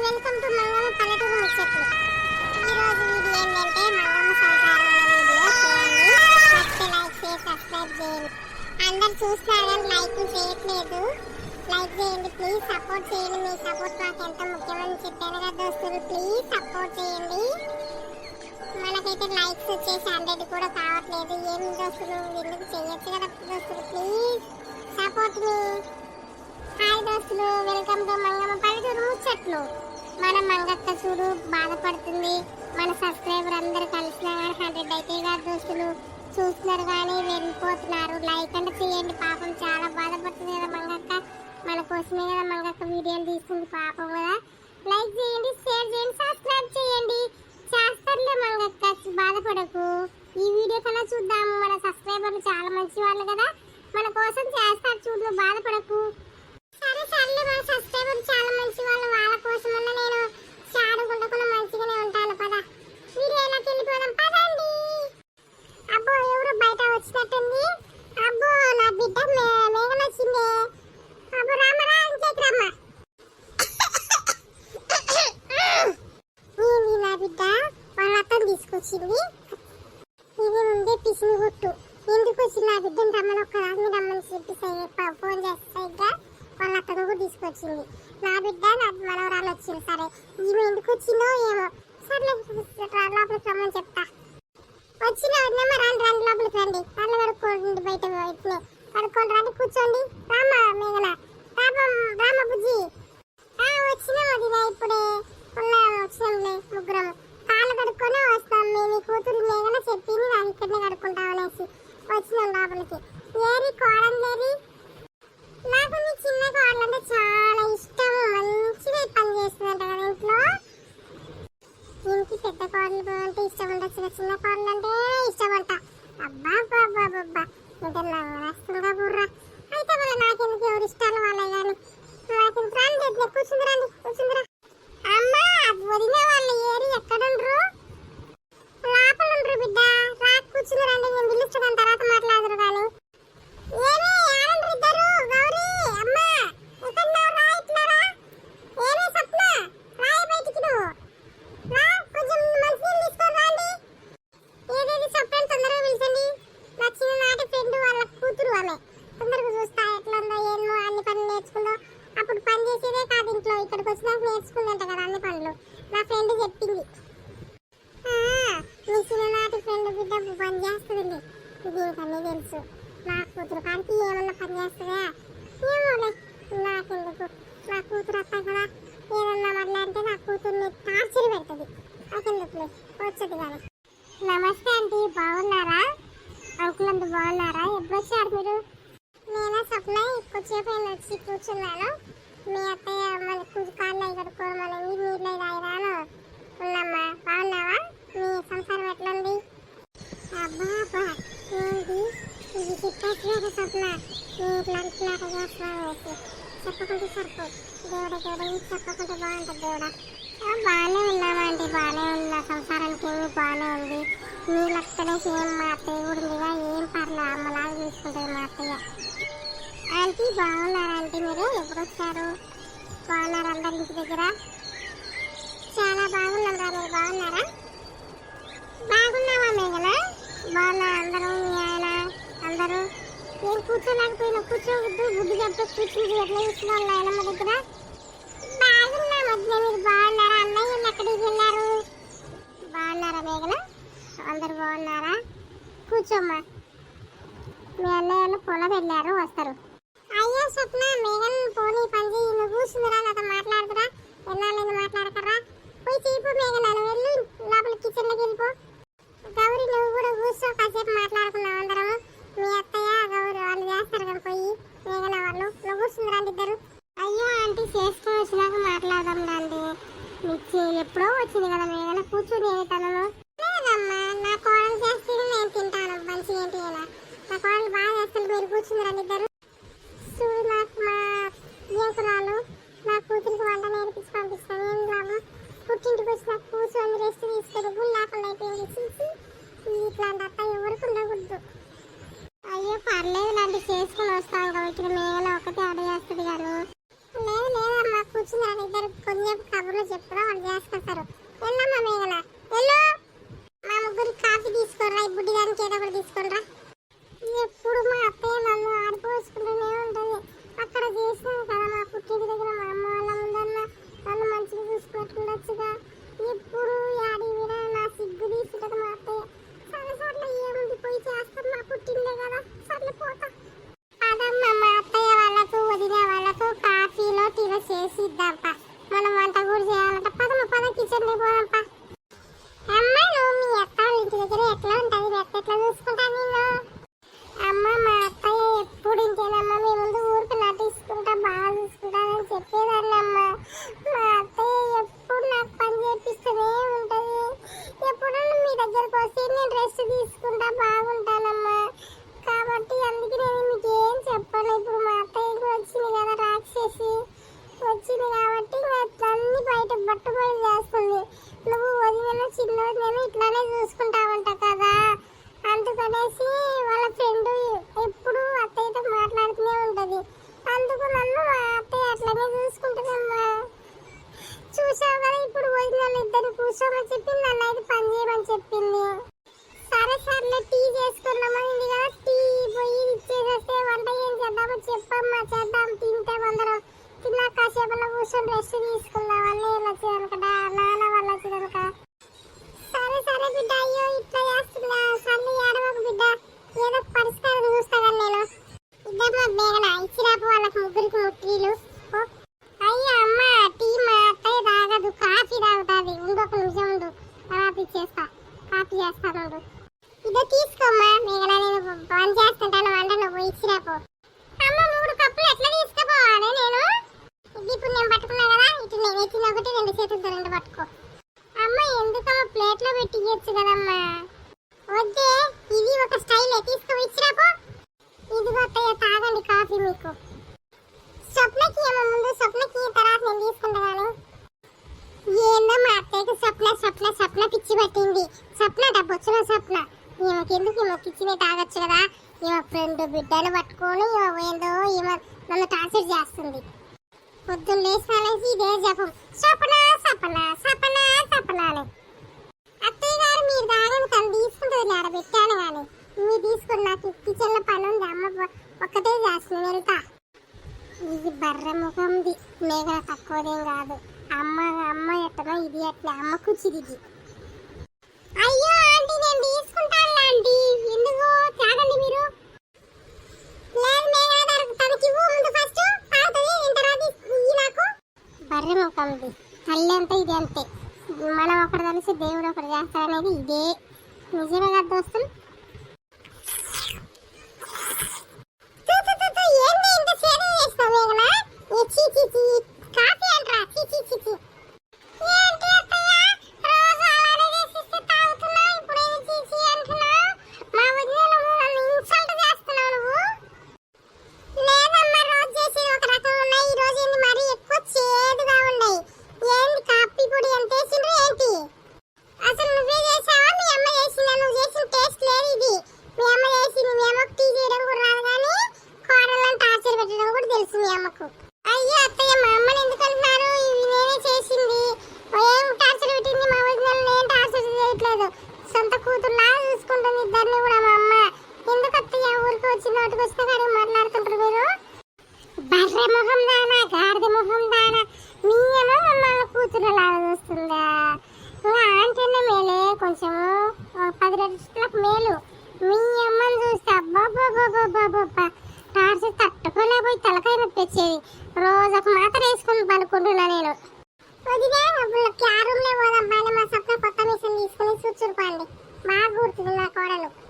Welcome to Mangamma పల్లెటూరు ముచ్చట్లు ఈరోజు రోజు వీడియో ఏంటంటే మంగమ్మ సంసారం అనే వీడియో చూడండి ఫస్ట్ లైక్ చేసి సబ్స్క్రైబ్ చేయండి అందరు చూస్తున్నారు కానీ లైక్ చేయట్లేదు లైక్ చేయండి ప్లీజ్ సపోర్ట్ చేయండి మీ సపోర్ట్ మాకు ఎంత ముఖ్యమని చెప్పాను కదా దోస్తులు ప్లీజ్ సపోర్ట్ చేయండి మనకైతే లైక్స్ వచ్చేసి హండ్రెడ్ కూడా కావట్లేదు ఏం దోస్తులు ఎందుకు చేయొచ్చు కదా దోస్తులు ప్లీజ్ సపోర్ట్ మీ హాయ్ దోస్తులు వెల్కమ్ టు మంగమ్మ పల్లెటూరు ముచ్చట్లు మన మంగక్క చూడు బాధపడుతుంది. మన సబ్స్క్రైబర్ అందరు కలిసినా హండ్రెడ్ అయితే కాదు దోస్తులు. చూస్తున్నారు కానీ వెళ్ళిపోతున్నారు. లైక్ అంటే చేయండి. పాపం చాలా బాధపడుతుంది కదా మంగక్క మన కోసమే కదా మంగక్క వీడియోలు తీస్తుంది పాపం కదా. లైక్ చేయండి షేర్ చేయండి సబ్స్క్రైబ్ చేయండి. చేస్తారులే మంగక్క బాధపడకు. ఈ వీడియో కన్నా చూద్దాము. మన సబ్స్క్రైబర్లు చాలా మంచి వాళ్ళు కదా. మన కోసం చేస్తారు చూడు బాధపడకు. సర్లే మన సబ్స్క్రైబర్ చాలా మంచి వాళ్ళు వాళ్ళ కోసం నేను చాడుకుంటకుండా మంచిగానే ఉంటాను. పద. వీడియోలోకి వెళ్ళిపోదాం. పదండి. అబ్బో ఎవరు బయట వచ్చినట్టుంది. అబ్బో నా బిడ్డ మే- వచ్చిందే అబ్బో రామరా ఇంకేకి రమ్మ ఏంది నా బిడ్డ వాళ్ళ అత్తని తీసుకొచ్చింది ఇది ముందే పిసిని కొట్టు ఎందుకు వచ్చి నా బిడ్డను రమ్మని ఒక్క రాజుని రమ్మని చెప్పి సై- ప- ఫోన్ చేస్తే సరిగ్గా వాళ్ళ అత్తను కూడా తీసుకొచ్చింది నా బిడ్డ నా మనవరాలు వచ్చింది సరే ఈమె ఎందుకు వచ్చిందో ఏమో సర్లే రా- లోపలికి రమ్మని చెప్తా వచ్చిన వదినమ్మ రండి రండి లోపలికి రండి కళ్ళు కడుక్కోండి బయట ఇట్లే కడుక్కోండి రండి కూర్చోండి రామ మేఘన పాపం రామ బుజ్జి ఆ వచ్చిన వదిన ఇప్పుడే ఉన్నాము వచ్చినాంలే ముగ్గురం కాళ్ళు కడుక్కొని వస్తాం. మేము కూతురు మేఘన చెప్పింది నాకు ఇక్కడనే కడుక్కుంటాం అనేసి వచ్చినాం లోపలికి ఏరి కోడలేరి నాకు మీ చిన్న కోడలు అంటే చాలా ఇష్టం. మంచిగా పని చేస్తుందంట కదా ఇంట్లో. దీనికి పెద్ద కోడలు అంటే ఇష్టం ఉండొచ్చు చిన్న కోడలు అంటే ఇష్టం అంట. అబ్బా బాబా అబ్బా అబ్బా అంటే నవ్వుస్తుందా బుర్ర. అయితే మరి నాకెందుకు ఎవరు ఇష్టాలు వాళ్ళే కానీ? నాకు రాండి ఎట్లా కూర్చుందిరా. అమ్మ వదిన వాళ్ళు ఏరి ఎక్కడుండ్రు? లోపల ఉండ్రు బిడ్డ. రా కూర్చుంది రండి నేను పిలుస్తాను తర్వాత మాట్లాడరు కానీ ఏమి ఆడండ్రు ఇద్దరు గౌరీ అమ్మా ఎక్కడున్నావు రా ఇట్లా రా ఏమి స్వప్న రాయి బయటికి నువ్వు రా కొంచెం మంచినీళ్ళు తీసుకొని రండి ఏదేది చెప్పండి తొందరగా పిలిచండి నా చిన్ననాటి ఫ్రెండ్ వాళ్ళ కూతురు ఆమె తొందరగా చూస్తా ఎట్లా ఉందో ఏమో అన్ని పనులు నేర్చుకుందో అప్పుడు పని చేసేదే కాదు ఇంట్లో ఇక్కడికి వచ్చినాక నేర్చుకుందంట కదా అన్ని పనులు నా ఫ్రెండ్ చెప్పింది ఆ, మీ చిన్ననాటి ఫ్రెండ్ బిడ్డ పని చేస్తుందండి దీనికి అన్నీ తెలుసు నా కూతురు కాడికి ఏమన్నా పని చేస్తుందా ఏమోలే నాకెందుకు నా కూతురు అత్త కదా ఏదన్నా మాట్లాడితే నా కూతుర్ని టార్చర్ పెడుతుంది నాకెందుకులే వచ్చేది కానీ నమస్తే అండి బాగున్నారా? అంకుల్ అంత బాగున్నారా? ఎప్పుడు వచ్చారు మీరు? నేను స్వప్న కొద్దిసేపు అయినా వచ్చి కూర్చున్నాను. మీ అత్తయ్య మన కూతురు కాళ్ళు అవి కడుక్కోమని నీళ్ళు రాయరాను ఉన్నమ్మా బాగున్నావా? మీ సంసారం ఎట్లా ఉంది అబ్బా ఏంటి ఇది చెప్పేట్లేదు సప్న నీ ఇట్లా అంటున్నారు చేస్తున్నాను అనేసి సరిపో దేవుడ దేవుడ ఇది చెప్పకుంటే బాగుంటుంది దేవుడా. బాగానే ఉన్నామండి బాగానే ఉన్నా సంసారానికి ఏమి బాగానే ఉంది. నీ లక్కనే సేమ్ మా అత్తయ్య కూడా ఉందిగా. ఏం పర్లేదు అమ్మలాగా చూసుకుంటుంది మా అత్తయ్య. ఆంటీ బాగున్నారా ఆంటీ మీరు? ఎప్పుడు వచ్చారు బాగున్నారు అందరి ఇంటి దగ్గర? చాలా బాగున్నాం రా మీరు? బాగున్నారా? బాగున్నావా మేఘన? బాగున్నా అందరూ మీ ఆయన అందరూ. నేను కూర్చోలేకపోయినా కూర్చోవద్దు. బుద్ధి చెప్తే కూర్చుంది ఎట్లా కూర్చున్నాను నాయనమ్మ దగ్గర? బాగున్నాం మధ్య మీరు బాగున్నారా ఎక్కడికి వెళ్ళారు బాగున్నారా మేఘన? అందరు బాగున్నారా? కూర్చోమ్మా. మీ అన్నయ్య వాళ్ళు పొలం వెళ్ళారు వస్తారు. అయ్యా స్వప్న మేఘన్ పోనీ పని పట్టింది. సప్న డబ్బొచ్చిన సప్న. ఈమెకి ఎందుకు ఈమెకి ఇచ్చిన తాగొచ్చు కదా? ఈమె ఫ్రెండ్ బిడ్డలు పట్టుకొని ఏందో ఈమె నన్ను టార్చర్ చేస్తుంది. పొద్దున్న లేచిన ఇదే జపం. సపన సపన సపన అత్తయ్య గారు మీరు దాగని తను తీసుకుంటుంది ఆడ పెట్టాను కానీ మీరు తీసుకుని నాకు పని ఉంది అమ్మ ఒక్కటే చేస్తుంది వెళ్తా ఇది బర్ర ఉంది మేఘన తక్కువదేం కాదు. అమ్మ అమ్మ ఎట్టనో ఇది అట్లా అమ్మకు కుచిరిది. అయ్యో ఆంటీ నేను తీసుకుంటాను ఎందుకు తాగండి మీరు. లేదు బర్రె ముఖంది తల్లి అంతా ఇది మనం ఒకటి తెలిసి దేవుడు ఒకటి చేస్తాడనేది ఇదే. నిజమే కదా దోస్తులు? కొంచెం పది లక్షలకు మేలు. మీ అమ్మని చూస్తే అబ్బాబ్బాబ్బాబ్బాబ్బా టార్చర్ తట్టుకోలేకపోయి తలకాయ నొప్పి వచ్చేది రోజు ఒక మాత్ర వేసుకుని పనుకుంటున్నా నేను. వదిలే అప్పుడు ఆ మా సప్న కొత్త మిషన్ తీసుకుని చూచురుకోండి రూమ్ లేకనే మీరు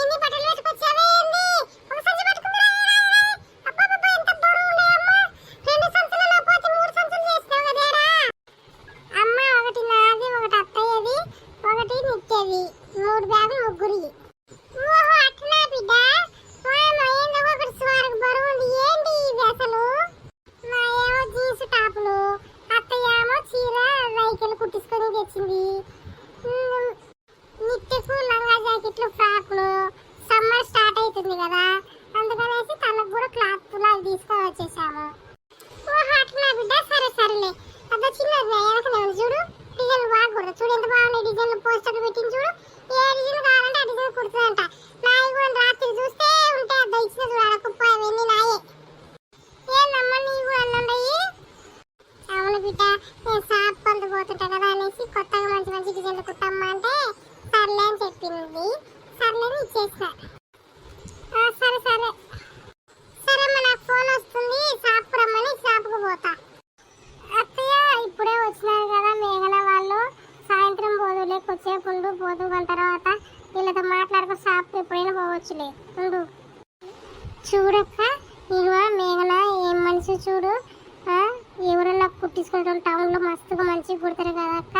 Pues, tiene para చూడక్క ఇదిగో మేఘన ఏం మనిషి చూడు. ఎవరన్నా కుట్టించుకుంటాం టౌన్లో మస్తుగా మంచిగా కుడతారు కదా అక్క.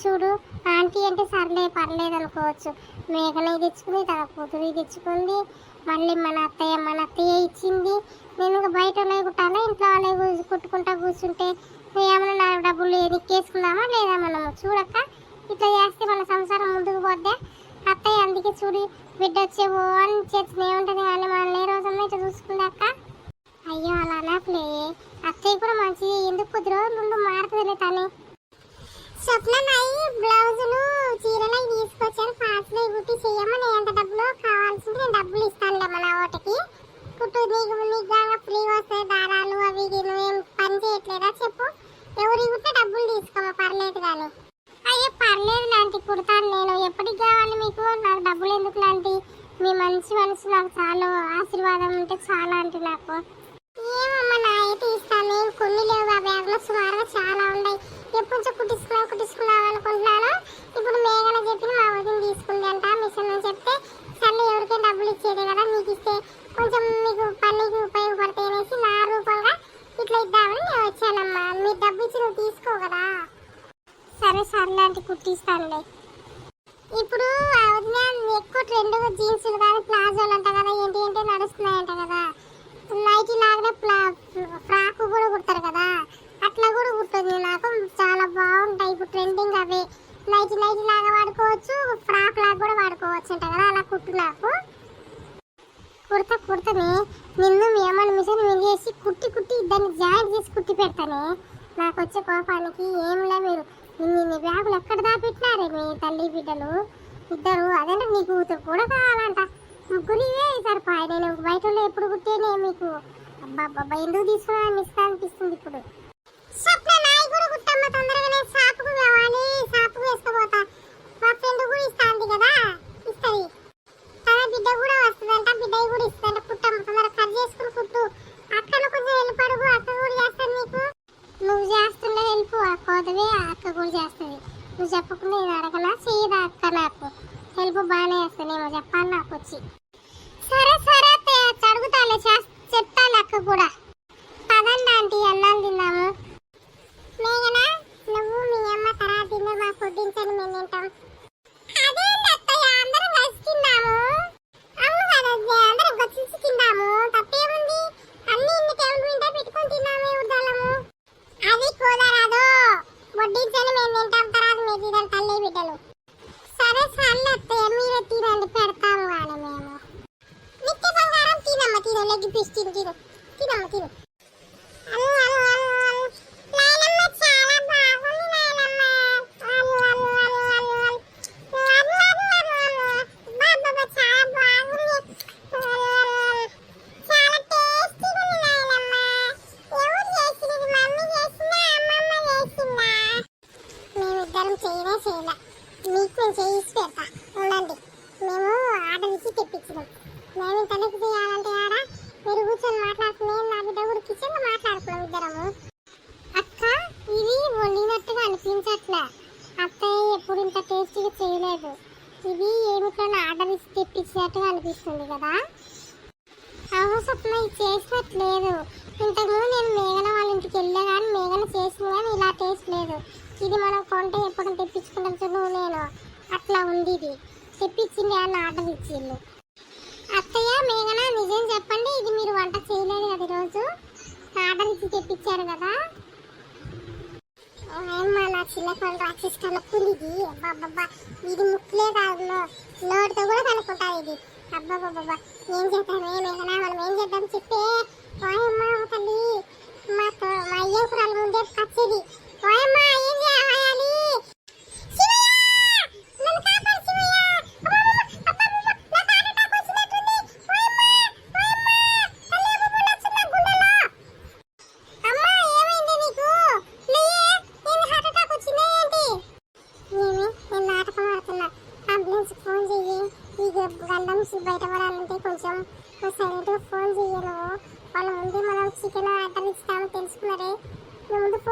చూడు ఆంటీ అంటే సర్లే పర్లేదు అనుకోవచ్చు. మేఘన ఇది తెచ్చుకుంది తన కూతురు ఇది తెచ్చుకుంది. మళ్ళీ మన అత్తయ్య మన అత్తయ్య ఇచ్చింది. నేను ఇంకా బయట వాళ్ళవి కుట్టాలా? ఇంట్లో వాళ్ళే కుట్టుకుంటా కూర్చుంటే ఏమైనా నా డబ్బులు ఎదిక్కేసుకుందామా లేదా మనము? చూడక్క ఇట్లా చేస్తే మన సంసారం ముందుకు పోద్దా? అత్తయ్య అందుకే చూడు బిడ్డ వచ్చేవో అని చేతిని ఉంటుంది కానీ మనల్ని ఏ రోజన్నా ఇట్లా చూసుకుంది అక్క? అయ్యో అలా అనట్లే అత్తయ్య కూడా మంచిది ఎందుకు కొద్ది రోజులు ముందు మారుతుందిలే తనే. స్వప్నమాయి బ్లౌజులు చీరలు అవి తీసుకొచ్చాను ఫాస్ట్లో కుట్టి చెయ్యమని ఎంత డబ్బులు కావాల్సింది నేను డబ్బులు ఇస్తానులే మన ఓటకి కుట్టు నీకు నీకు ఫ్రీ వస్తాయి దారాలు అవి నువ్వేం పని చేయట్లేదా చెప్పు. ఎవరి కుట్టే డబ్బులు తీసుకోమా పర్లేదు కానీ. అయ్యే పర్లేదు లాంటి కుడతాను నేను. ఎప్పటికి కావాలి మీకు? నాకు డబ్బులు ఎందుకు లాంటి మీ మంచి మనసు నాకు చాలా. ఆశీర్వాదం ఉంటే చాలా అంటే నాకు. ఏమమ్మా నా అయితే ఇస్తాను నేను కొన్ని లేవు ఆ బ్యాగ్లో సుమారుగా చాలా ఉన్నాయి. ఎప్పటి నుంచో కుట్టించుకున్నా కుట్టించుకున్నావు అనుకుంటున్నాను? ఇప్పుడు మేఘన చెప్పి మా వదిన తీసుకుంది అంట. మిషన్ అని చెప్తే సర్లే ఎవరికైనా డబ్బులు ఇచ్చేది కదా మీకు ఇస్తే. బ్యాగ్ తీసి కుట్టి పెడతానే. నాకు వచ్చే కోపానికి ఏంలే మీరు నిన్ను బ్యాగులు ఎక్కడ దాపెట్టినారే మీ తల్లి బిడ్డలు? ఇద్దరు అదంటే నీ కూతురు కూడా కావాలంట. ముగ్గురు ఇవే సరిపోయి నేను బయట ఉండే ఎప్పుడు కుట్టేనే మీకు? అబ్బా అబ్బాబ్బా ఎందుకు తీసుకోవాలని ఇస్తా అనిపిస్తుంది ఇప్పుడు. కూడా వస్తుందంట బిడ్డ కూడా ఇస్తుందంట. పుట్టమ్మ తొందరగా కట్ చేసుకుని కుట్టు. అక్కను కొంచెం హెల్ప్ అడుగు అక్క కూడా చేస్తాను నీకు? నువ్వు చేస్తుండే హెల్ప్ అక్క అక్క కూడా చేస్తుంది. నువ్వు చెప్పకుండా ఇది అడగలా చేయదా అక్క నాకు? హెల్ప్ బాగానే చేస్తానేమో చెప్పాలి నాకు వచ్చి. సరే సరే అడుగుతాలే చెప్తాను అక్క కూడా. 这个这个啊这 అత్తయ్య ఎప్పుడు ఇంత టేస్టీగా చేయలేదు. ఇది ఏమిటో ఆర్డర్ ఇచ్చి తెప్పించినట్టుగా అనిపిస్తుంది కదా. అవును స్వప్న ఇది చేసినట్లేదు. ఇంతకుముందు నేను మేఘన వాళ్ళ ఇంటికి వెళ్ళా కానీ మేఘన చేసింది కానీ ఇలా టేస్ట్ లేదు. ఇది మనం కొంటే ఎప్పుడు తెప్పించుకుంటాం చూడు నేను. అట్లా ఉంది ఇది. తెప్పించింది అని ఆర్డర్ ఇచ్చిండు అత్తయ్య మేఘన నిజం చెప్పండి ఇది మీరు వంట చేయలేదు కదా ఈరోజు? ఆర్డర్ ఇచ్చి తెప్పించారు కదా. మళ్ళా చిన్నపాలు రాక్షసి ఇది అబ్బాబ్బా ఇది ముక్కులే కాదు నోటితో కూడా కలుపుకుంటారు ఇది. అబ్బాబాబ్బా ఏం చేద్దాం ఏ మేఘనా మనం ఏం చేద్దాం చెప్పే? ఓయమ్మ తల్లి మా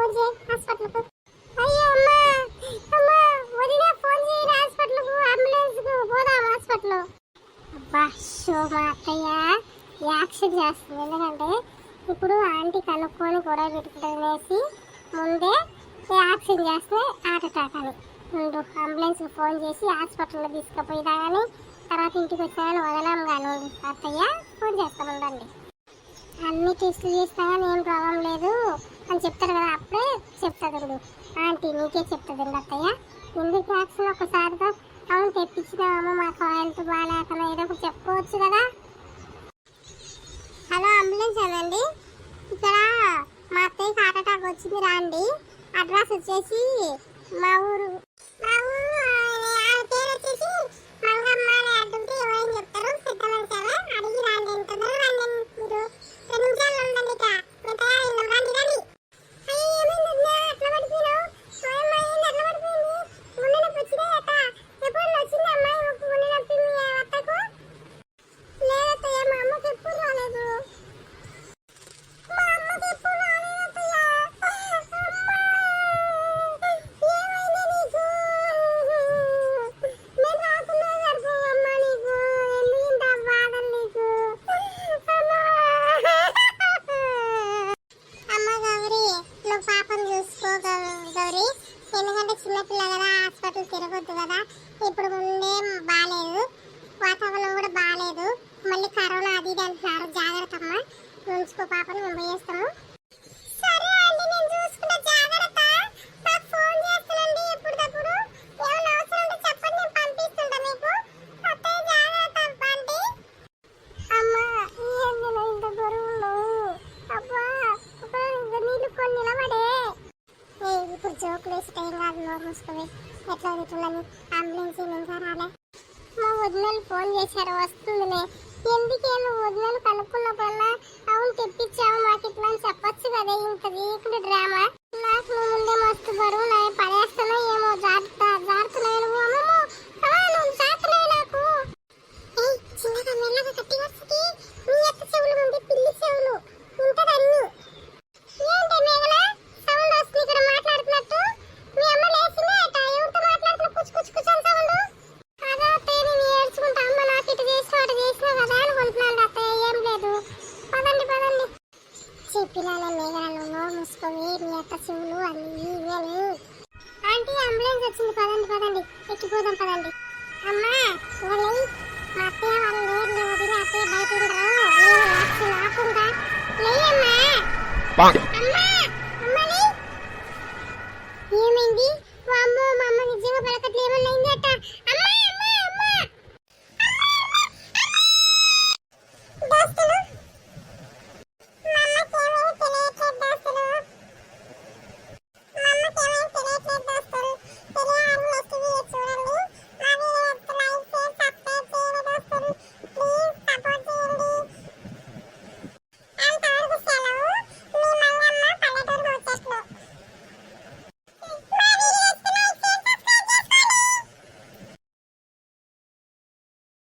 ఫోన్ పోదాం హాస్పిటల్ అబ్బా షో మా అత్తయ్య యాక్షన్ ఎందుకంటే ఇప్పుడు ఆంటీ కనుక్కొని కూడా పెట్టుకుంటుందనేసి ముందే యాక్షన్ చేస్తే హార్ట్ అని. ముందు అంబులెన్స్కి ఫోన్ చేసి హాస్పిటల్లో తీసుకుపోయిదా కానీ తర్వాత ఇంటికి వచ్చిన వదలం కాను అత్తయ్య ఫోన్ చేస్తామండి అన్ని టెస్టులు చేస్తా ఏం ప్రాబ్లం లేదు. అని చెప్తారు కదా అప్పుడే చెప్తాదుడు ఆంటీ నీకే చెప్తుంది చెప్తాదండి అత్తయ్య. ఎందుకు మ్యాథ్స్లో ఒకసారితో అవును తెప్పించినాము మాకు హెల్త్ బాగాలేకనా ఏదో ఒకటి చెప్పుకోవచ్చు కదా. హలో అంబులెన్స్ అనండి ఇక్కడ మా అత్తయ్యకి హార్ట్ అటాక్ వచ్చింది రాండి అడ్రస్ వచ్చేసి మా ఊరు వేశారు వస్తుందిలే.